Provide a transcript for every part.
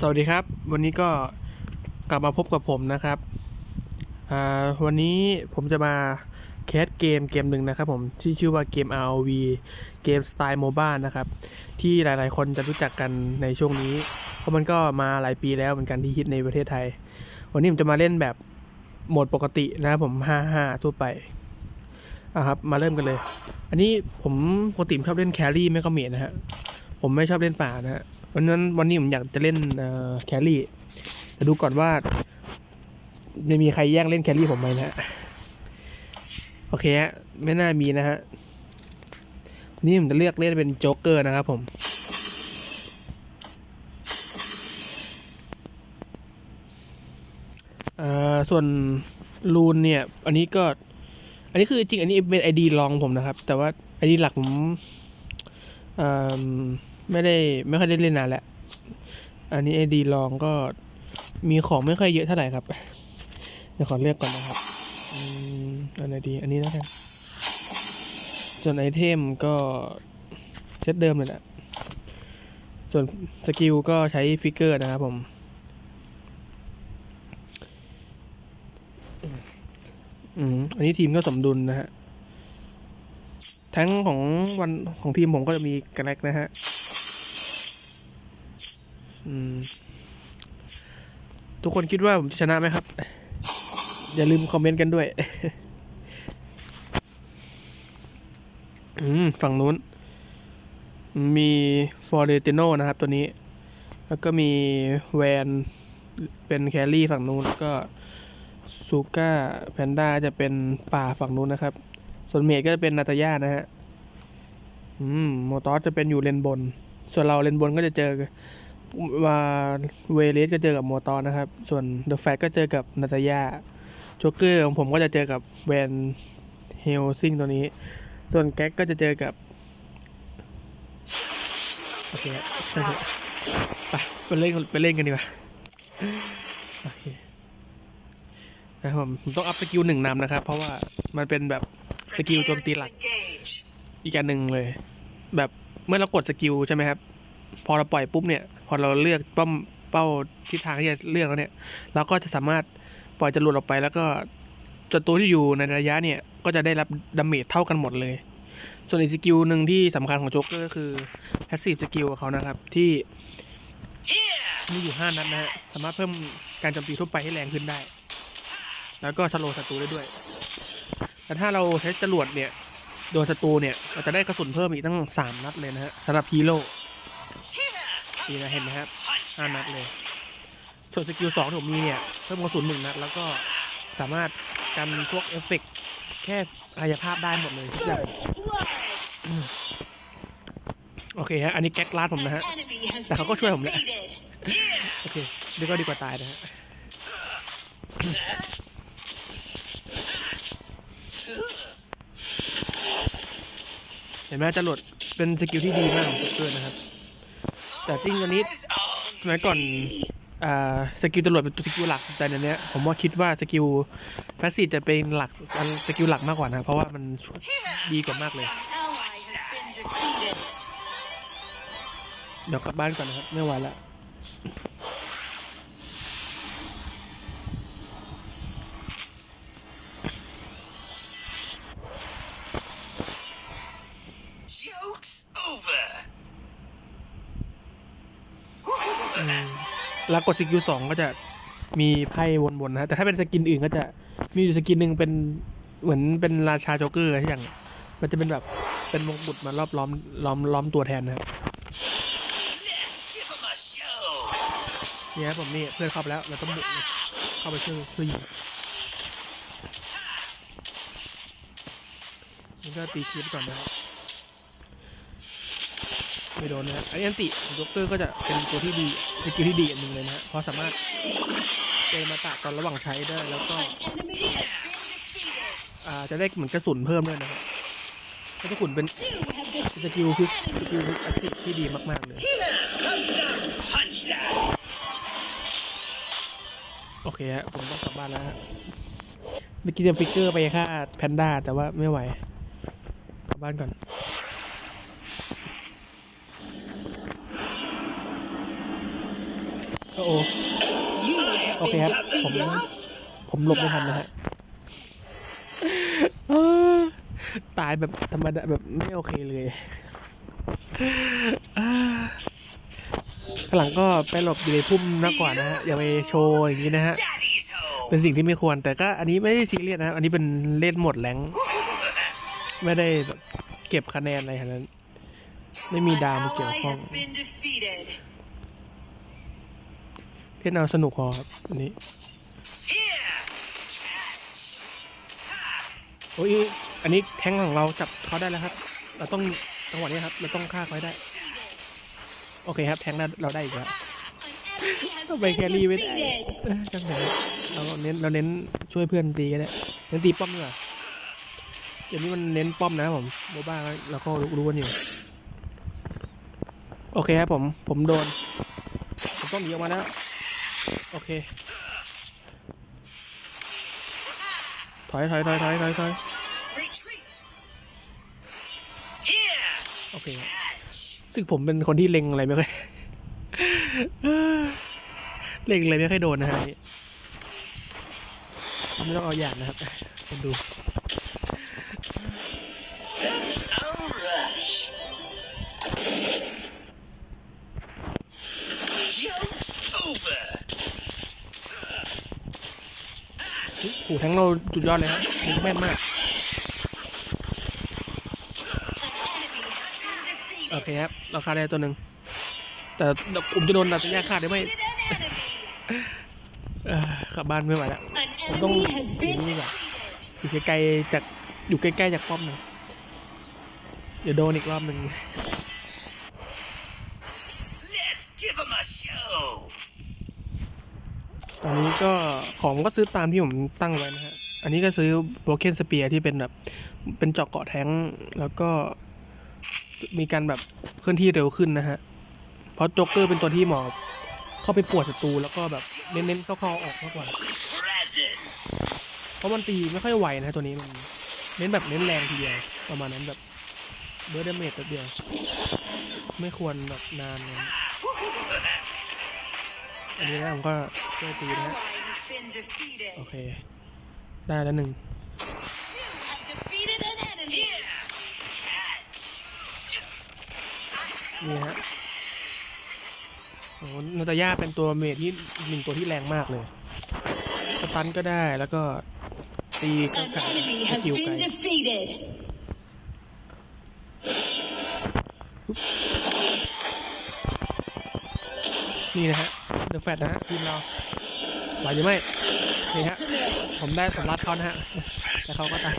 สวัสดีครับ วันนี้ก็กลับมาพบกับผมนะครับวันนี้ผมจะมาแคสเกมเกมหนึ่งนะครับผมที่ชื่อว่าเกม ROV เกมสไตล์โมบ้านะครับ ที่หลายๆ คนจะรู้จักกันในช่วงนี้ เพราะมันก็มาหลายปีแล้วเหมือนกันที่ฮิตในประเทศไทย วันนี้ผมจะมาเล่นแบบโหมดปกตินะครับผม 55 ทั่วไปอะครับมาเริ่มกันเลย อันนี้ผมปกติมชอบเล่นแครี่ไม่ก็เมจนะฮะผมไม่ชอบเล่นป่านะฮะ วันนั้นวันนี้ผมอยากจะเล่นแครี่แต่ดูก่อนว่าไม่มีใครแย่งเล่นแครี่ผมไหมนะฮะโอเคฮะไม่น่ามีนะฮะวันนี้ผมจะเลือกเล่นเป็นโจ๊กเกอร์นะครับผมส่วนรูนเนี่ย อันนี้ก็ อันนี้คือจริง อันนี้เป็นไอดีลองผมนะครับ แต่ว่าไอดีหลักผมอ่อ ไม่ได้ไม่ค่อยได้เล่นนานแล้ว อันนี้ไอดีลองก็มีของไม่ค่อยเยอะเท่าไหร่ครับ เดี๋ยวขอเลือกก่อนนะครับอืมอันไหนดี อันนี้แล้วกันส่วนไอเทมก็เซตเดิมเลยแหละส่วนสกิลก็ใช้ฟิกเกอร์นะครับผม อืม อันนี้ทีมก็สมดุลนะฮะ ทั้งของวันของทีมผมก็จะมีกระแลกนะฮะอืม ทุกคนคิดว่าผมจะชนะไหมครับ อย่าลืมคอมเมนต์กันด้วย ฝั่งนู้น มีฟอร์เรติโนนะครับตัวนี้ แล้วก็มีแวนเป็นแครี่ฝั่งนู้นแล้วก็ซูก้าแพนด้าจะเป็นป่าฝั่งนู้นนะครับ ส่วนเมดก็จะเป็นนาตาย่านะฮะ อืม โมตอสจะเป็นอยู่เลนบน ส่วนเราเลนบนก็จะเจอ ว่าเวเลสก็เจอกับโมตอนนะครับ ส่วนเดอะแฟก็เจอกับนาตาย่าโจ๊กเกอร์ของผมก็จะเจอกับแวนเฮลซิงตัวนี้ ส่วนแก๊กก็จะเจอกับ โอเคโอเคไปไปเล่นกันไปเล่นกันดีกว่าโอเคนะครับผมผมต้องอัพสกิลหนึ่งนำนะครับ เพราะว่ามันเป็นแบบสกิลโจมตีหลัก อีกอันหนึ่งเลย แบบเมื่อเรากดสกิลใช่ไหมครับ พอเราปล่อยปุ๊บเนี่ย พอเราเลือกเป้าเป้าทิศทางที่จะเลือกแล้วเนี่ย เราก็จะสามารถปล่อยจรวดออกไป แล้วก็ศัตรูที่อยู่ในระยะเนี่ย ก็จะได้รับดาเมจเท่ากันหมดเลย ส่วนอีกสกิลหนึ่งที่สำคัญของโจ๊กเกอร์ก็คือแพสซีฟสกิลของเขานะครับที่มีอยู่ 5 นัดนะฮะ สามารถเพิ่มการโจมตีทั่วไปให้แรงขึ้นได้ แล้วก็สโลว์ศัตรูได้ด้วย แต่ถ้าเราใช้จรวดเนี่ย โดนศัตรูเนี่ย เราจะได้กระสุนเพิ่มอีกตั้ง 3 นัดเลยนะฮะสำหรับฮีโร่ นี่นะเห็นไหมครับห้านัดเลย ส่วนสกิลสองที่ผมมีเนี่ยเพิ่มกระสุนหนึ่งนัด แล้วก็สามารถกันพวกเอฟเฟกต์แค่อายภาพได้หมดเลยทุกอย่างโอเคฮะ อันนี้แก๊กลาดผมนะฮะ แต่เขาก็ช่วยผมแหละโอเคดีก็ดีกว่าตายนะฮะเห็นไหมจรวดเป็นสกิลที่ดีมากของโจ๊กเกอร์นะครับ แต่จริงอันนี้สมัยก่อนอสกิลจรวจเป็นสกิลหลัก แต่ในเนี้ยผมว่าคิดว่าสกิลแฟสซีจะเป็นหลักสกิลหลักมากกว่านะ เพราะว่ามันดีกว่ามากเลย เดี๋ยวกลับบ้านก่อนนะครับ ไม่ไหวแล้ว แล้วกดสกิลสองก็จะมีไพ่วนๆนะฮะแต่ถ้าเป็นสกินอื่นก็จะมีอยู่สกินหนึ่งเป็นเหมือนเป็นราชาโจ๊กเกอร์อย่าง มันจะเป็นแบบเป็นมงกุฎมารอบล้อมล้อมล้อมตัวแทนนะครับเนี่ยผมนี่เพื่อนเข้าไปแล้วเราต้องบุกเข้าไปช่วยช่วยยิงนี่ก็ตีคีบก่อนนะครับ ไม่โดนนะครับอันนี้อันติขอกเกอร์ก็จะเป็นตัวที่ดีสกิลที่ดีอันหนึ่งเลยนะฮะเพราะสามารถเจมาตะตอนระหว่างใช้ได้แล้วก็อ่าจะได้เหมือนกระสุนเพิ่มด้วยนะครับกระสุนเป็นสกิลคือสกิลแอสซิที่ดีมากๆเลยโอเคฮะผมต้องกลับบ้านแล้วฮะเมื่อกี้จะฟิกเกอร์ไปค่าแพนด้าแต่ว่าไม่ไหวกลับบ้านก่อน ก็โอโอเคครับ ผมผมหลบไม่ทันนะฮะตายแบบธรรมดาแบบไม่โอเคเลยข้างหลังก็ไปหลบอยู่ในพุ่มมากกว่านะฮะอย่าไปโชว์อย่างนี้นะฮะเป็นสิ่งที่ไม่ควร แต่ก็อันนี้ไม่ได้ซีเรียสนะอันนี้เป็นเล่นหมดแรงไม่ได้แบบเก็บคะแนนอะไรขนาดนั้น ไม่มีดาวมาเกี่ยวข้อง has been defeated. เล่นเอาสนุกพอครับอันนี้ Here. โอ้ยอันนี้แทงของเราจับเขาได้แล้วครับ เราต้องจังหวะนี้ครับ เราต้องฆ่าเขาให้ได้ โอเคครับแทงได้เราได้อีกแล้ว An enemy has ทำไม been แครี่ไม่ได้ defeated. เอ้ยจังหวะเราเน้นเราเน้นช่วยเพื่อนตีก็ได้เน้นตีป้อมดีกว่าเดี๋ยวนี้มันเน้นป้อมนะครับผมโมบ้าเราก็รู้กันอยู่โอเคครับผม ผมโดน ผมต้องหนีออกมาแล้วโอเค ถอยถอยถอยถอยถอยถอยโอเคซึ่งผมเป็นคนที่เล็งอะไรไม่ค่อยเล็งอะไรไม่ค่อยโดนนะฮะอันนี้ไม่ต้องเอาอย่างนะครับคนดู หูแทงเราจุดยอดเลยฮะแม่นมาก โอเคครับ เราฆ่าได้ตัวหนึ่ง แต่ผมจะโดนดัตยาฆ่าได้ไหม An enemy. เอ่อกลับบ้านไม่ไหวแล้ว An Don't- enemy has been Don't do that. defeated. อยู่ไกลๆจากอยู่ใกล้ๆจากป้อมหนึ่งเดี๋ยวโดนอีกรอบหนึ่ง Let's give him a show. ตอนนี้ก็ของก็ซื้อตามที่ผมตั้งไว้นะฮะ อันนี้ก็ซื้อ Broken Spear ที่เป็นแบบเป็นจาะเกาะแท้งแล้วก็มีการแบบเคลื่อนที่เร็วขึ้นนะฮะ เพราะโจ๊กเกอร์เป็นตัวที่เหมาะกับเข้าไปปวดศัตรูแล้วก็แบบเน้นๆเข้าๆออกมากกว่า เพราะมันตีไม่ค่อยไหวนะตัวนี้มันเน้นแบบเน้นแรงทีเดียวประมาณนั้นแบบเบอร์ดเมจแบบเดียว ไม่ควรแบบนานนะ อันนี้นะผมก็ช่วยตีนะฮะ Ally has been defeated. โอเค ได้แล้วหนึ่ง Have defeated an enemy. Catch. นี่ฮะโอ้นาตาย่าเป็นตัวเมจที่หนึ่งตัวที่แรงมากเลยสตันก็ได้แล้วก็ตีก็ An กัด enemy ส has กิลไกล been defeated. นี่นะฮะเดอะแฟตนะฮะทีมเราไหวหรือไม่นี่ฮะผมได้ผมรัดเขานะฮะแต่เขาก็ตาย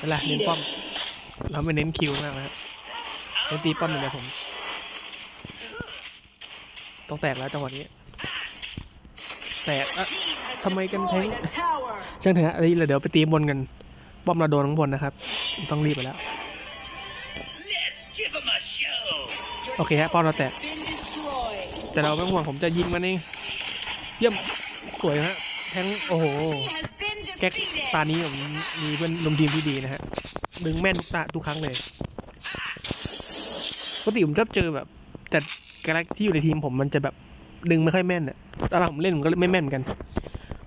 นั่นแหละเน้นป้อม เราไม่เน้นคิวมากนะฮะเน้นตีป้อมอย่างเดียวผม ต้องแตกแล้วจังหวะนี้ แตกอะทำไมกันแท้งช่างเถอะฮะอันนี้เดี๋ยวไปตีบนกันป้อมเราโดนข้างบนนะครับ ต้องรีบไปแล้ว โอเคฮะป้อมเราแตกแต่เราไม่ห่วงผมจะยิงมันเองเยี่ยมสวยฮะแทงโอ้โหแก๊กตานี้ผมมีเพื่อนลมทีมที่ดีนะฮะดึงแม่นทุกตาทุกครั้งเลยปกติผมชอบเจอแบบ แต่กระที่อยู่ในทีมผมมันจะแบบดึงไม่ค่อยแม่นอะตอนหลังผมเล่นผมก็ไม่แม่นเหมือนกัน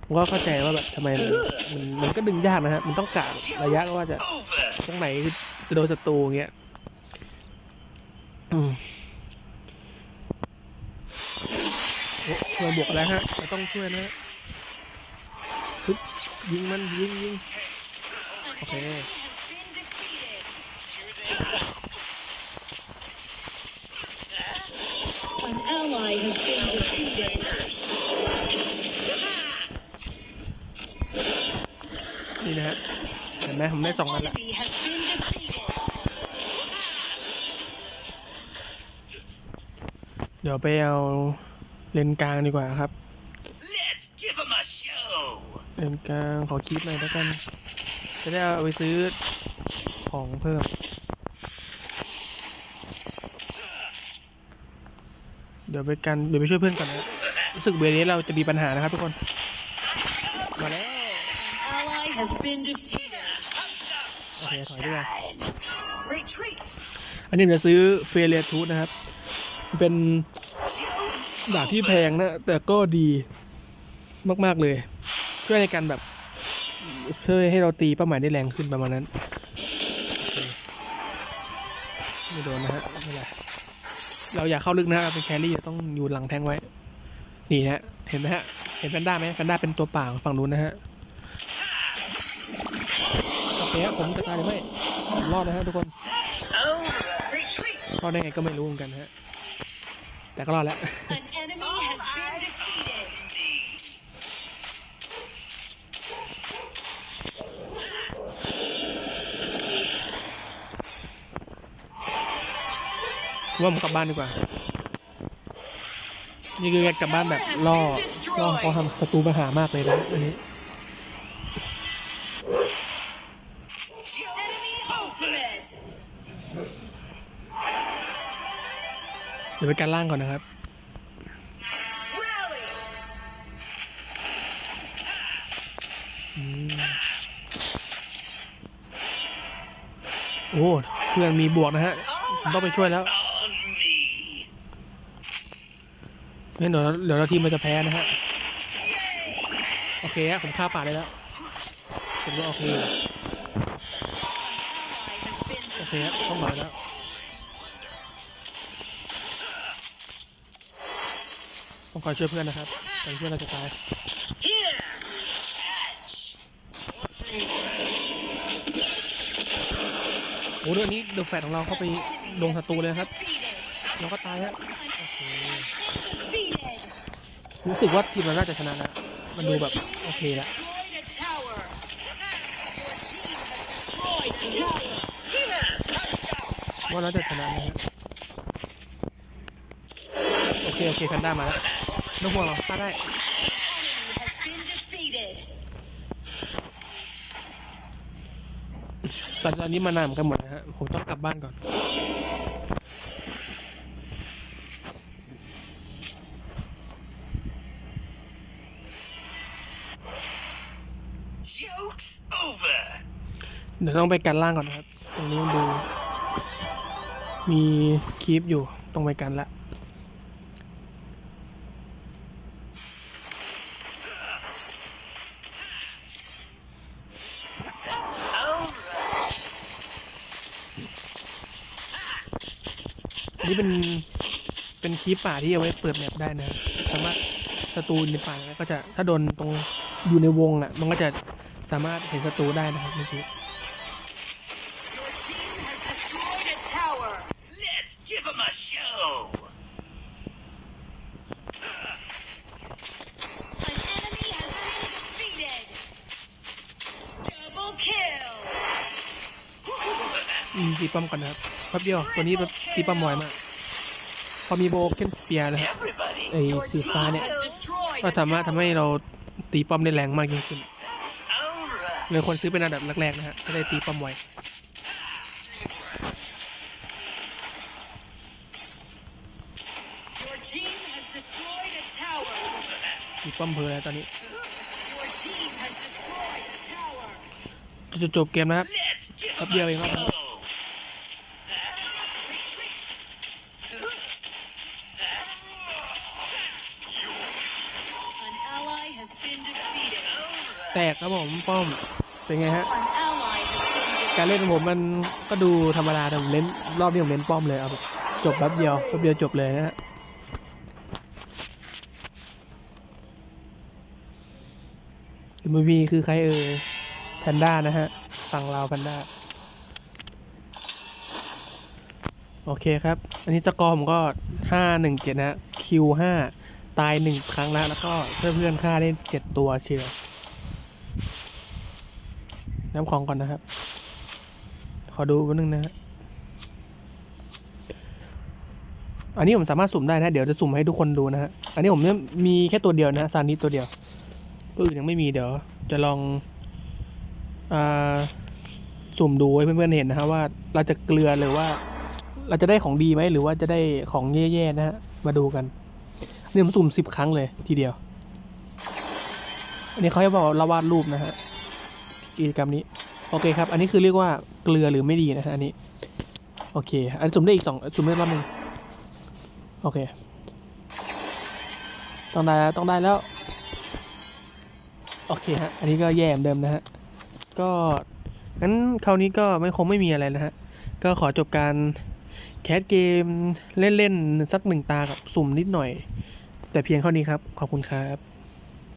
ผมก็เข้าใจว่าแบบทำไมมันมันก็ดึงยากนะฮะมันต้องกะระยะว่าจะตรงไหนจะโดนศัตรูเงี้ยอืมโอ้ ช่วยบวกแล้วฮะจะต้องช่วยนะฮะยิงมันยิงยิงโอเคนี่นะฮะเห็นไหมผมได้สองนัดและเดี๋ยวไปเอา เลนกลางดีกว่าครับ Let's give him a show. เลนกลางขอคิดหน่อยแล้วกัน จะได้เอาไปซื้อของเพิ่ม เดี๋ยวไปกันเดี๋ยวไปช่วยเพื่อนก่อนนะรู้สึกเบรนี้เราจะมีปัญหานะครับทุกคน มาแล้ว An ally has been defeated. โอเคถอยดีกว่า Retreat. อันนี้ผมจะซื้อเฟเรียทูธนะครับ เป็น ดาบที่แพงนะ แต่ก็ดีมาก ๆ เลย ช่วยในการแบบช่วยให้เราตีเป้าหมายได้แรงขึ้นประมาณนั้นไม่โดนนะฮะไม่เป็นไรเราอยากเข้าลึกนะเราเป็นแครี่ต้องอยู่หลังแทงไว้ นี่ฮะเห็นไหมฮะ เห็นแพนด้าไหมแพนด้าเป็นตัวป่าฝั่งนู้นนะฮะโอเคครับผมจะตายหรือไม่รอดนะฮะทุกคนรอดได้ไงก็ไม่รู้เหมือนกันฮะ แต่ก็รอดแล้ว ว่าผมกลับบ้านดีกว่า นี่คือการกลับบ้านแบบล่อล่อเขาทำศัตรูปัญหามากเลยนะอันนี้เดี๋ยวไปการล่างก่อนนะครับอโอ้เพื่อนมีบวกนะฮะ ต้องไปช่วยแล้ว On me. ไม่ งั้นเดี๋ยวเดี๋ยวเราทีมมันจะแพ้นะฮะ โอเคฮะผมฆ่าป่าได้แล้วผมว่าโอเคโอเคฮะต้องหน่อยแล้วต้องคอช่วยเพื่อนนะครับแต่เพื่อนเราจะตายโอ้เรื่องนี้เดอะแฟตของเราเข้าไปลงศัตรูเลยครับ เราก็ตายฮะโอเค Defeated. รู้สึกว่าทีมเราน่าจะชนะนะ มันดูแบบโอเคละว่าเราจะชนะนะฮะโอเค โอเคแพนด้ามาแล้วไม่ต้องห่วงหรอกฆ่าได้แต่ตอนนี้มานานเหมือนกันหมดนะฮะ ผมต้องกลับบ้านก่อน เดี๋ยวต้องไปกันล่างก่อนนะครับ ตรงนี้ดู มีคีปอยู่ ต้องไปกันละนนี้เป็น เป็นคีปป่าที่เอาไว้เปิดแมปได้นะสามารถศัตรูในป่าก็จะถ้าโดนตรงอยู่ในวงอะ มันก็จะสามารถเห็นศัตรูได้นะครับเมื่อกี้ tower. Let's give him a show. An enemy has been defeated. Double kill. อืมตีป้อมก่อนนะครับแป๊บเดียวตัวนี้แบบตีป้อมไวมากพอมีโบเกนสเปียร์นะฮะ Everybody. ไอ้สีฟ้าเนี่ย Has destroyed ก็ a สามารถทำให้เราตีป้อมได้แรงมากยิ่งขึ้น Alright. เลยควรซื้อเป็นอันดับแรกๆนะฮะจะได้ตีป้อมไว ตีป้อมเพลแล้วตอนนี้ จะจบเกมนะครับ Let's give Up him here, a we have show. An ally has been defeated. แตกครับผมป้อม เป็นไงฮะ การเล่นของผมมันก็ดูธรรมดาแต่ผมเล่นรอบนี้ผมเล่นป้อมเลยเอาจบแป๊บเดียวแป๊บเดียวจบเลยนะฮะ MVP คือใครเอ่ยแพนด้านะฮะฝั่งเราแพนด้า โอเคครับ อันนี้สกอร์ผมก็ห้าหนึ่งเจ็ดนะ คิวห้าตายหนึ่งครั้งแล้ว แล้วก็เพื่อนเพื่อนๆฆ่าได้เจ็ดตัวเชียวน้ำของก่อนนะครับ ขอดูแป๊บนึงนะฮะอันนี้ผมสามารถสุ่มได้นะ เดี๋ยวจะสุ่มให้ทุกคนดูนะฮะ อันนี้ผมเนี่ยมีแค่ตัวเดียวนะฮะซานิตัวเดียว ตัวอื่นยังไม่มีเดี๋ยว จะลองอ่าสุ่มดูให้เพื่อนๆเห็นนะฮะว่าเราจะเกลือหรือว่า เราจะได้ของดีไหมหรือว่าจะได้ของแย่ๆนะฮะมาดูกันอันนี่ผมสุ่มสิบครั้งเลยทีเดียว อันนี้เขาให้บอกเราวาดรูปนะฮะกิจกรรมนี้ โอเคครับ อันนี้คือเรียกว่าเกลือหรือไม่ดีนะฮะอันนี้ โอเค อันนสุ่มได้อีกสองสุ่มได้รอบหนึ่งโอเค ต้องได้แล้วต้องได้แล้ว โอเคฮะ อันนี้ก็แย่เหมือนเดิมนะฮะ ก็งั้นคราวนี้ก็ไม่คงไม่มีอะไรนะฮะ ก็ขอจบการแคสเกมเล่นๆสักหนึ่งตากับสุ่มนิดหน่อย แต่เพียงเท่านี้ครับ ขอบคุณครับ